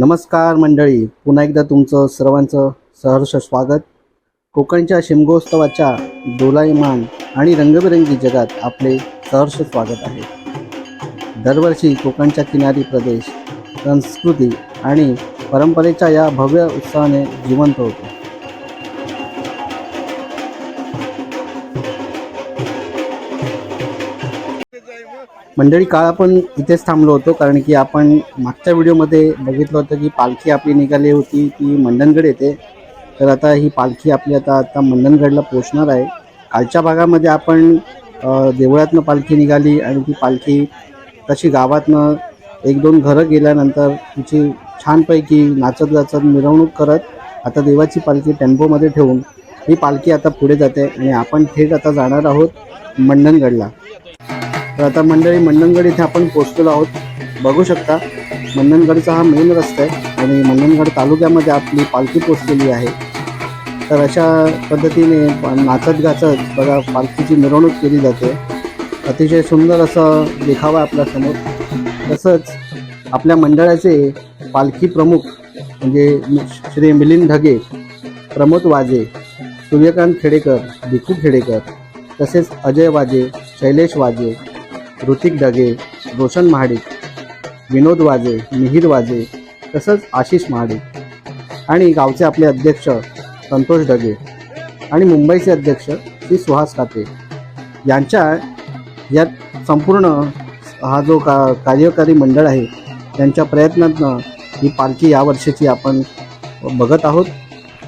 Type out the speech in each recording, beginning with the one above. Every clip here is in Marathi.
नमस्कार मंडळी. पुन्हा एकदा तुमचं सर्वांचं सहर्ष स्वागत. कोकणच्या शिमगोत्सवाच्या दोलायमान आणि रंगबिरंगी जगात आपले सहर्ष स्वागत आहे. दरवर्षी कोकणच्या किनारी प्रदेश संस्कृती आणि परंपरेच्या या भव्य उत्सवाने जिवंत होतो. मंडळी काळ आपण इथेच थांबलो होतो कारण की आपण मागच्या व्हिडिओमध्ये बघितलं होतं की पालखी आपली निघाली होती ती मंडणगड येते. तर आता ही पालखी आपली आता आता मंडणगडला पोचणार आहे. कालच्या भागामध्ये आपण देवळातनं पालखी निघाली आणि ती पालखी तशी गावातनं एक दोन घरं गेल्यानंतर तिची छानपैकी नाचत गाचत मिरवणूक करत आता देवाची पालखी टेम्पोमध्ये ठेवून ही पालखी आता पुढे जाते आणि आपण थेट आता जाणार आहोत मंडणगडला. तर आता मंडळी मंडणगड इथे आपण पोचलेलो आहोत. बघू शकता मंडणगडचा हा मेन रस्ता आहे आणि मंडणगड तालुक्यामध्ये आपली पालखी पोचलेली आहे. तर अशा पद्धतीने नाचत गाचत बघा पालखीची मिरवणूक केली जाते. अतिशय सुंदर असं देखावा आहे आपल्यासमोर तसंच आपल्या मंडळाचे पालखी प्रमुख म्हणजे श्री मिलिंद ढगे प्रमोद वाजे सूर्यकांत खेडेकर भिकू खेडेकर तसेच अजय वाजे शैलेश वाजे ऋतिक डगे रोशन महाडिक विनोद वाजे मिहिर वाजे तसंच आशिष महाडिक. आणि गावचे आपले अध्यक्ष संतोष डगे आणि मुंबईचे अध्यक्ष श्री सुहास काते. यांच्या या संपूर्ण हा जो का कार्यकारी मंडळ आहे त्यांच्या प्रयत्नातनं ही पालखी यावर्षीची आपण बघत आहोत.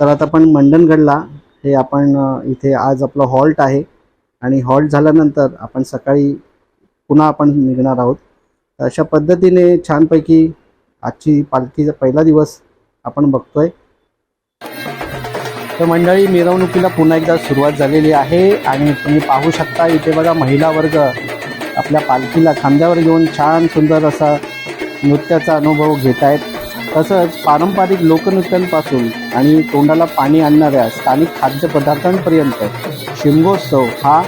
तर आता आपण मंडणगडला हे आपण इथे आज आपलं हॉल्ट आहे. आणि हॉल्ट झाल्यानंतर आपण सकाळी पुन्हा आपण निघणार आहोत. तर अशा पद्धतीने छानपैकी आजची पालखीचा पहिला दिवस आपण बघतोय. तर मंडळी मिरवणुकीला पुन्हा एकदा सुरुवात झालेली आहे आणि तुम्ही पाहू शकता इथे बघा महिला वर्ग आपल्या पालखीला खांद्यावर घेऊन छान सुंदर असा नृत्याचा अनुभव घेत आहेत तसंच पारंपरिक लोकनृत्यांपासून आणि तोंडाला पाणी आणणाऱ्या स्थानिक खाद्यपदार्थांपर्यंत शिमगोत्सव हा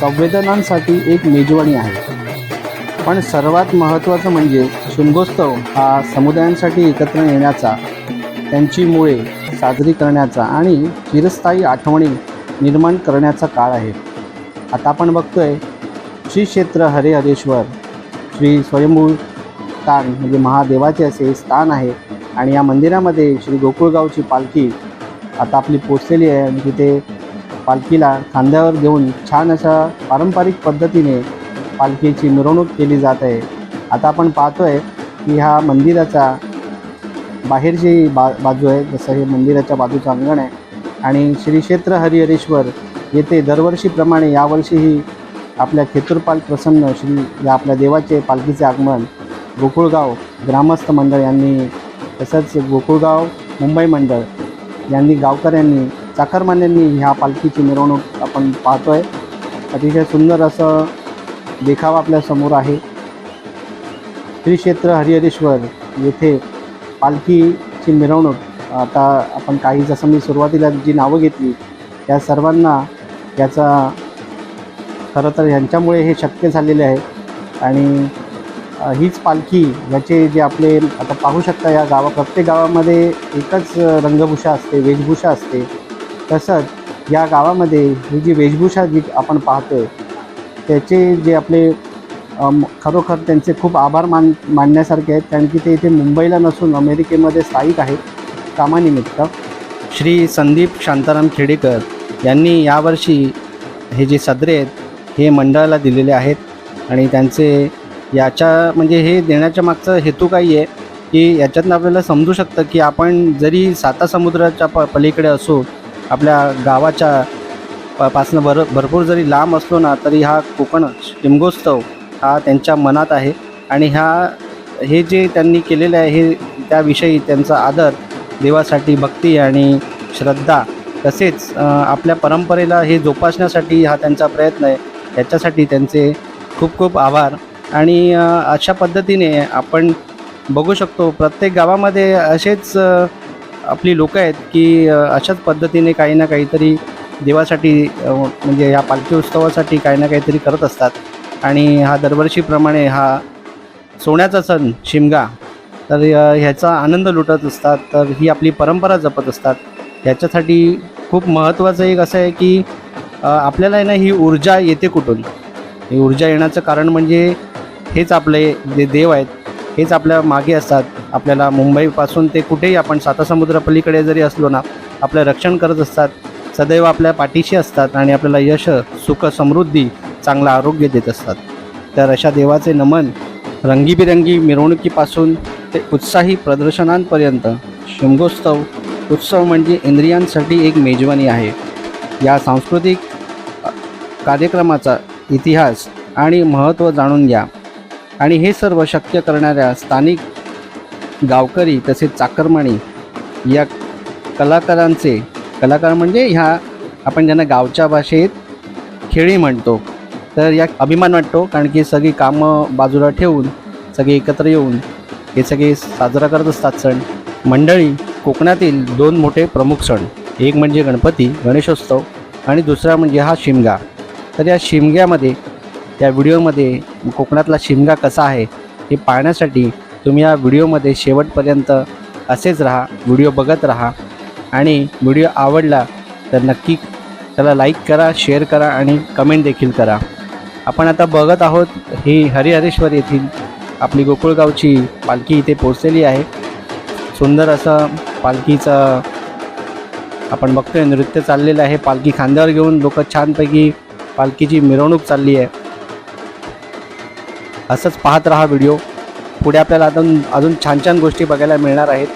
संवेदनांसाठी एक मेजवानी आहे. पण सर्वात महत्त्वाचं म्हणजे शिमगोत्सव हा समुदायांसाठी एकत्र येण्याचा त्यांची मुळे साजरी करण्याचा आणि चिरस्थायी आठवणी निर्माण करण्याचा काळ आहे. आता आपण बघतोय श्री क्षेत्र हरिहरेश्वर श्री स्वयंभू स्थान म्हणजे महादेवाचे असे स्थान आहे आणि या मंदिरामध्ये श्री गोकुळगावची पालखी आता आपली पोचलेली आहे आणि तिथे पालखीला खांद्यावर घेऊन छान अशा पारंपरिक पद्धतीने पालखीची मिरवणूक केली जात आहे. आता आपण पाहतोय की हा मंदिराचा बाहेरची बा बाजू आहे जसं हे मंदिराच्या बाजूचं अंगण आहे. आणि श्री क्षेत्र हरिहरेश्वर येथे दरवर्षीप्रमाणे यावर्षीही आपल्या खेतूरपाल प्रसन्न श्री या आपल्या देवाचे पालखीचे आगमन गोकुळगाव ग्रामस्थ मंडळ यांनी तसंच गोकुळगाव मुंबई मंडळ यांनी गावकऱ्यांनी चाकरमान्यांनी ह्या पालखीची मिरवणूक आपण पाहतोय. अतिशय सुंदर असं देखावा आपल्यासमोर आहे. श्री क्षेत्र हरिहरेश्वर येथे पालखीची मिरवणूक. आता आपण काही जसं मी सुरुवातीला जी नावं घेतली त्या सर्वांना याचा खरं तर ह्यांच्यामुळे हे शक्य झालेले आहे. आणि हीच पालखी याचे जे आपले आता पाहू शकता या गावा प्रत्येक गावामध्ये एकच रंगभूषा असते वेशभूषा असते. तसंच या गावामध्ये ही जी वेशभूषा जी आपण पाहतो आहे त्याचे जे आपले खरोखर त्यांचे खूप आभार मान मानण्यासारखे आहेत. कारण की ते इथे मुंबईला नसून अमेरिकेमध्ये स्थायिक आहेत. कामानिमित्त. श्री संदीप शांताराम खेडेकर यांनी यावर्षी हे जे सदरे आहेत हे मंडळाला दिलेले आहेत. आणि त्यांचे याच्या म्हणजे हे देण्याच्या मागचा हेतू काही आहे की याच्यातनं आपल्याला समजू शकतं की आपण जरी साता समुद्राच्या प पलीकडे असो आपल्या गावाच्या पासनं भर भरपूर जरी लांब असलो ना तरी हा कोकण शिमगोत्सव हा त्यांच्या मनात आहे. आणि ह्या हे जे त्यांनी केलेलं आहे हे त्याविषयी त्यांचा आदर देवासाठी भक्ती आणि श्रद्धा तसेच आपल्या परंपरेला हे जोपासण्यासाठी हा त्यांचा प्रयत्न आहे. त्याच्यासाठी त्यांचे खूप खूप आभार. आणि अशा पद्धतीने आपण बघू शकतो प्रत्येक गावामध्ये असेच आपली लोकं आहेत की अशाच पद्धतीने काही ना काहीतरी देवासाठी म्हणजे या पालखी उत्सवासाठी काही ना काहीतरी करत असतात. आणि हा दरवर्षीप्रमाणे हा सोन्याचा सण शिमगा तर ह्याचा आनंद लुटत असतात. तर ही आपली परंपरा जपत असतात. ह्याच्यासाठी खूप महत्त्वाचं एक असं आहे की आपल्याला आहे ना ही ऊर्जा येते कुठून? ही ऊर्जा येण्याचं कारण म्हणजे हेच आपले जे देव आहेत हेच आपल्या मागे असतात. आपल्याला मुंबईपासून ते कुठेही आपण सातासमुद्र पलीकडे जरी असलो ना आपलं रक्षण करत असतात. सदैव आपल्या पाठीशी असतात आणि आपल्याला यश सुख समृद्धी चांगलं आरोग्य देत असतात. तर अशा देवाचे नमन रंगीबिरंगी मिरवणुकीपासून ते उत्साही प्रदर्शनांपर्यंत शिमगोत्सव उत्सव म्हणजे इंद्रियांसाठी एक मेजवानी आहे. या सांस्कृतिक कार्यक्रमाचा इतिहास आणि महत्त्व जाणून घ्या. आणि हे सर्व शक्य करणाऱ्या स्थानिक गावकरी तसेच चाकरमाणी या कलाकारांचे कलाकार म्हणजे ह्या आपण ज्यांना गावच्या भाषेत खेळी म्हणतो तर या अभिमान वाटतो कारण की सगळी कामं बाजूला ठेवून सगळे एकत्र येऊन हे सगळे साजरा करत असतात सण. मंडळी कोकणातील दोन मोठे प्रमुख सण एक म्हणजे गणपती गणेशोत्सव आणि दुसरा म्हणजे हा शिमगा. तर या शिमग्यामध्ये या व्हिडिओमध्ये कोकणातला शिमगा कसा आहे हे पाहण्यासाठी तुम्ही या व्हिडिओमध्ये शेवटपर्यंत असेच राहा व्हिडिओ बघत राहा. आणि व्हिडिओ आवडला तर नक्की त्याला लाईक करा शेअर करा आणि कमेंट देखील करा. आपण आता बघत आहोत ही हरिहरेश्वर येथील आपली गोकुळगावची पालखी इथे पोचलेली आहे. सुंदर असं पालखीचं आपण बघतोय नृत्य चाललेलं आहे. पालखी खांद्यावर घेऊन लोक छानपैकी पालखीची मिरवणूक चालली आहे. असंच पाहत राहा व्हिडिओ पुढे आपल्याला अजून अजून छान छान गोष्टी बघायला मिळणार आहेत.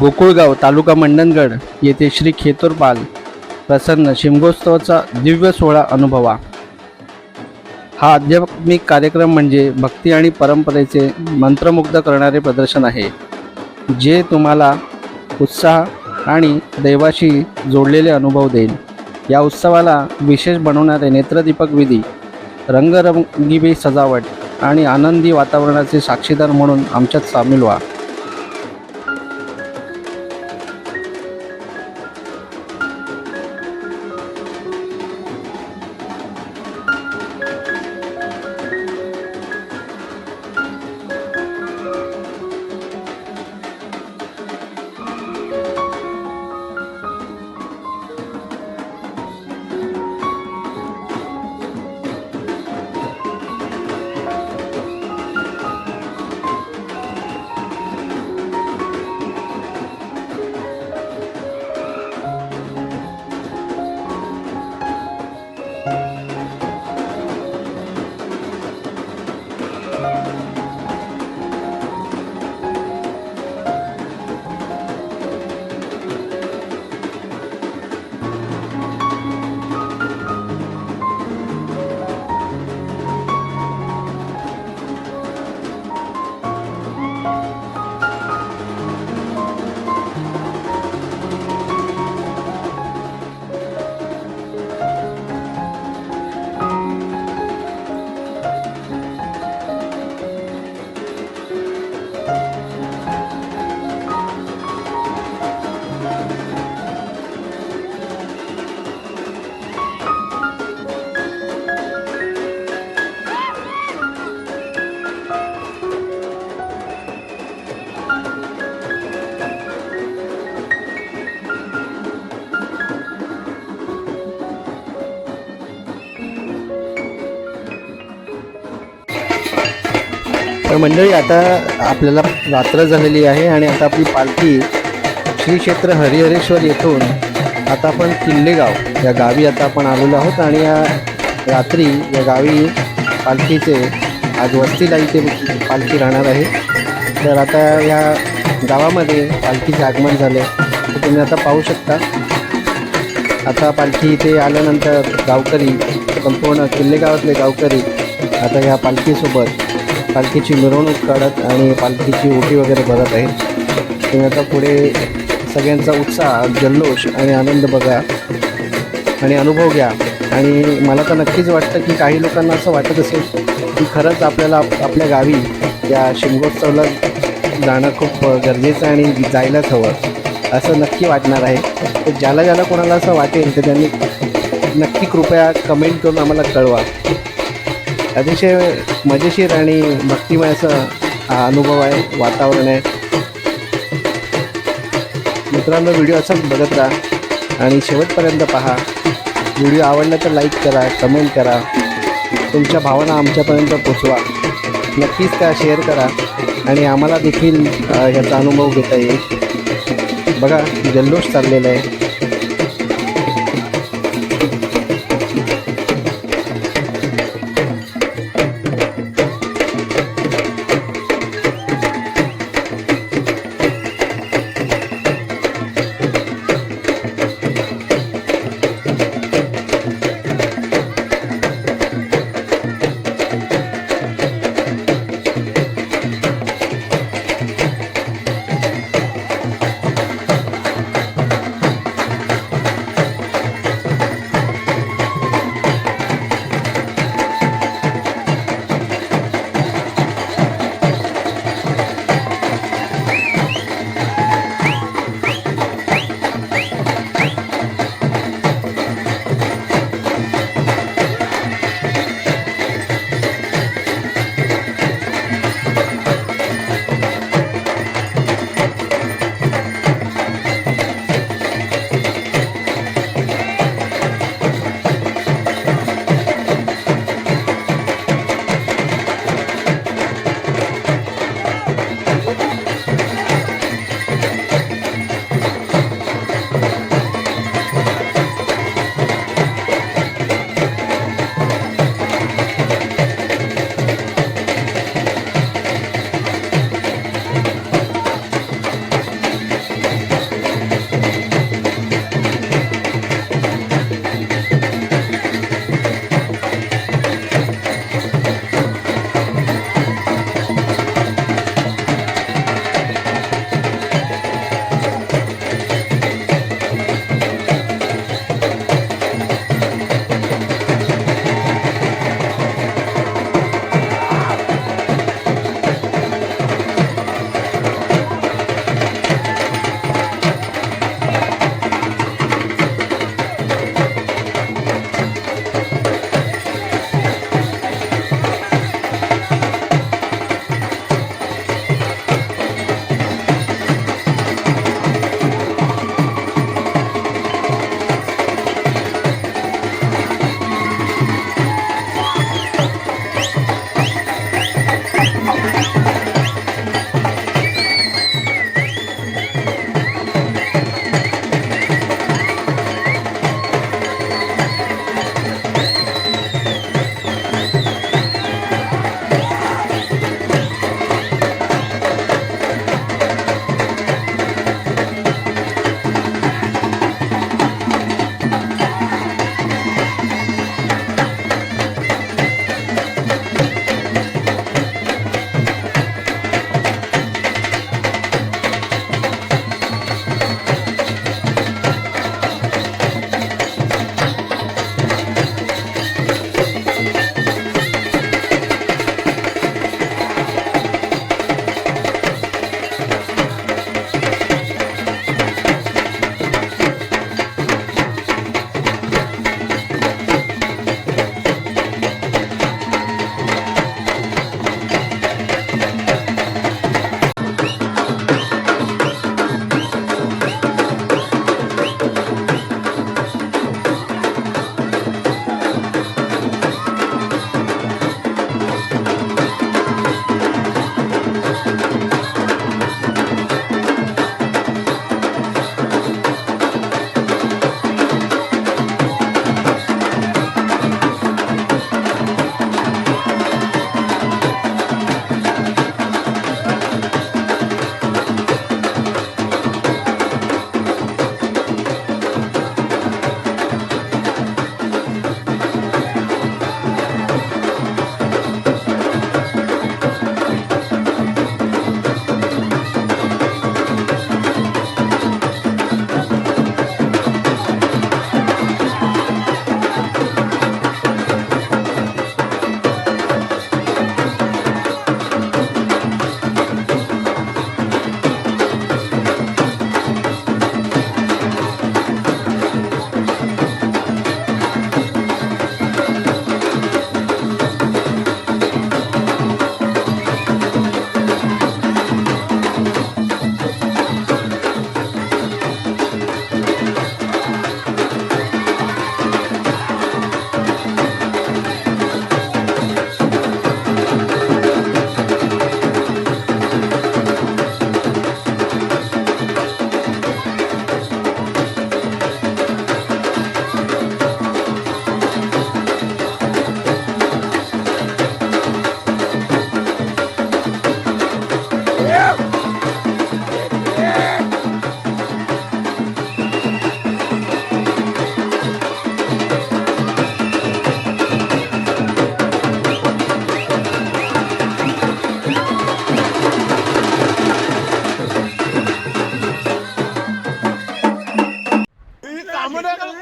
गोकुळगाव तालुका मंडणगड येथे श्री खेतोरपाल प्रसन्न शिमगोत्सवाचा दिव्य सोहळा अनुभवा. हा आध्यात्मिक कार्यक्रम म्हणजे भक्ती आणि परंपरेचे मंत्रमुग्ध करणारे प्रदर्शन आहे जे तुम्हाला उत्साह आणि दैवाशी जोडलेले अनुभव देईल. या उत्सवाला विशेष बनवणारे नेत्रदीपक विधी रंगरंगीबी सजावट आणि आनंदी वातावरणाचे साक्षीदार म्हणून आमच्यात सामील व्हा. तर मंडळी आता आपल्याला रात्र झालेली आहे आणि आता आपली पालखी श्री क्षेत्र हरिहरेश्वर येथून आता आपण किल्लेगाव या गावी आता आपण आलेलो आहोत आणि या रात्री या गावी पालखीचे आज वस्तीला इथे पालखी राहणार आहे. तर आता या गावामध्ये पालखीचे आगमन झाले तर तुम्ही आता पाहू शकता. आता पालखी इथे आल्यानंतर गावकरी संपूर्ण किल्लेगावातले गावकरी आता या पालखीसोबत पालखीची मिरवणूक काढत आणि पालखीची ओटी वगैरे भरत आहेत तुम्ही आता पुढे सगळ्यांचा उत्साह जल्लोष आणि आनंद बघा आणि अनुभव घ्या. आणि मला तर नक्कीच वाटतं की काही लोकांना असं वाटत असेल की खरंच आपल्याला आप- आपल्या गावी या शिमगोत्सवला जाणं खूप गरजेचं आणि जायलाच हवं असं नक्की वाटणार आहे. तर ज्याला ज्याला कोणाला असं वाटेल तर त्यांनी नक्की कृपया कमेंट करून आम्हाला कळवा. अतिशय मजेशीर आणि भक्तिमय असं हा अनुभव आहे वातावरण आहे. मित्रांनो व्हिडिओ असाच बघत राहा आणि शेवटपर्यंत पहा. व्हिडिओ आवडला तर लाईक करा कमेंट करा. तुमच्या भावना आमच्यापर्यंत पोचवा. नक्कीच त्या शेअर करा आणि आम्हाला देखील ह्याचा अनुभव घेता येईल. बघा जल्लोष चाललेला आहे.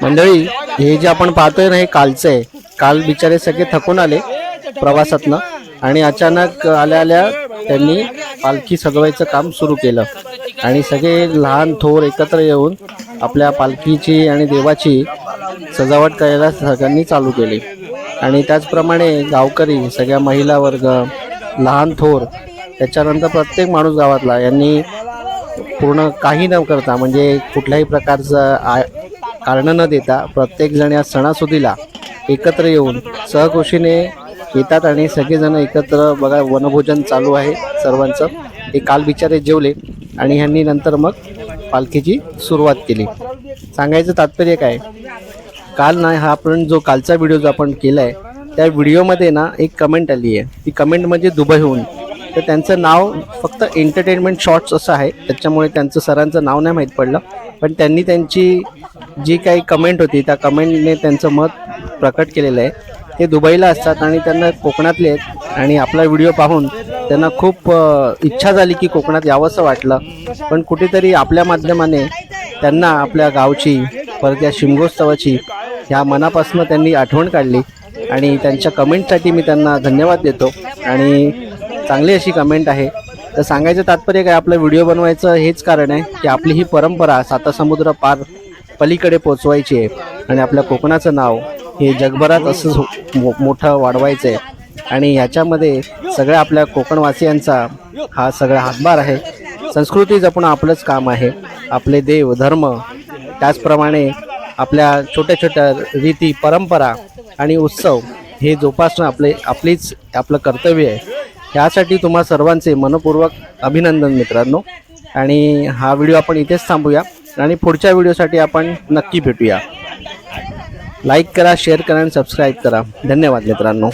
मंडळी हे जे आपण पाहतोय ना हे कालचं आहे. काल बिचारे सगळे थकून आले प्रवासातनं आणि अचानक आल्या आल्या त्यांनी पालखी सजवायचं काम सुरू केलं. आणि सगळे लहान थोर एकत्र येऊन आपल्या पालखीची आणि देवाची सजावट करायला सगळ्यांनी चालू केली. आणि त्याचप्रमाणे गावकरी सगळ्या महिला वर्ग लहान थोर त्याच्यानंतर प्रत्येक माणूस गावातला यांनी पूर्ण काही न करता म्हणजे कुठल्याही प्रकारचं आ कारण न देता प्रत्येकजण या सणासुदीला एकत्र येऊन सहकुशीने येतात आणि सगळेजण एकत्र बघा वनभोजन चालू आहे सर्वांचं. हे काल बिचारे जेवले आणि ह्यांनी नंतर मग पालखीची सुरुवात केली. सांगायचं तात्पर्य काय? काल ना हा आपण जो कालचा व्हिडिओ जो आपण केला आहे त्या व्हिडिओमध्ये ना एक कमेंट आली आहे ती कमेंट म्हणजे दुबईहून. तर त्यांचं नाव फक्त एंटरटेनमेंट शॉर्ट्स असं आहे. त्याच्यामुळे त्यांचं सरांचं नाव नाही माहीत पडलं. पण त्यांनी त्यांची जी काही कमेंट होती त्या कमेंटने त्यांचं मत प्रकट केलेलं आहे. ते दुबईला असतात आणि त्यांना कोकणातले आहेत. आणि आपला व्हिडिओ पाहून त्यांना खूप इच्छा झाली की कोकणात यावंसं वाटलं. पण कुठेतरी आपल्या माध्यमाने त्यांना आपल्या गावची परत या शिमगोत्सवाची ह्या मनापासून त्यांनी आठवण काढली. आणि त्यांच्या कमेंटसाठी मी त्यांना धन्यवाद देतो. आणि चांगली अशी कमेंट आहे. तर सांगायचं तात्पर्य काय आपलं व्हिडिओ बनवायचं हेच कारण आहे की आपली ही परंपरा सातासमुद्र पार पलीकडे पोचवायची आहे आणि आपल्या कोकणाचं नाव हे जगभरात असं मो मोठं वाढवायचं आहे आणि ह्याच्यामध्ये सगळ्या आपल्या कोकणवासियांचा हा सगळा हातभार आहे. संस्कृती जपणं आपलंच काम आहे. आपले देव धर्म त्याचप्रमाणे आपल्या छोट्या छोट्या रीती परंपरा आणि उत्सव हे जोपासणं आपले आपलीच आपलं कर्तव्य आहे. ह्यासाठी तुम्हा सर्वांचे मनपूर्वक अभिनंदन मित्रांनो. आणि हा व्हिडिओ आपण इथेच थांबूया. आणि पुढच्या व्हिडिओसाठी आपण नक्की भेटूया. लाईक करा शेअर करा आणि सबस्क्राईब करा. धन्यवाद मित्रांनो.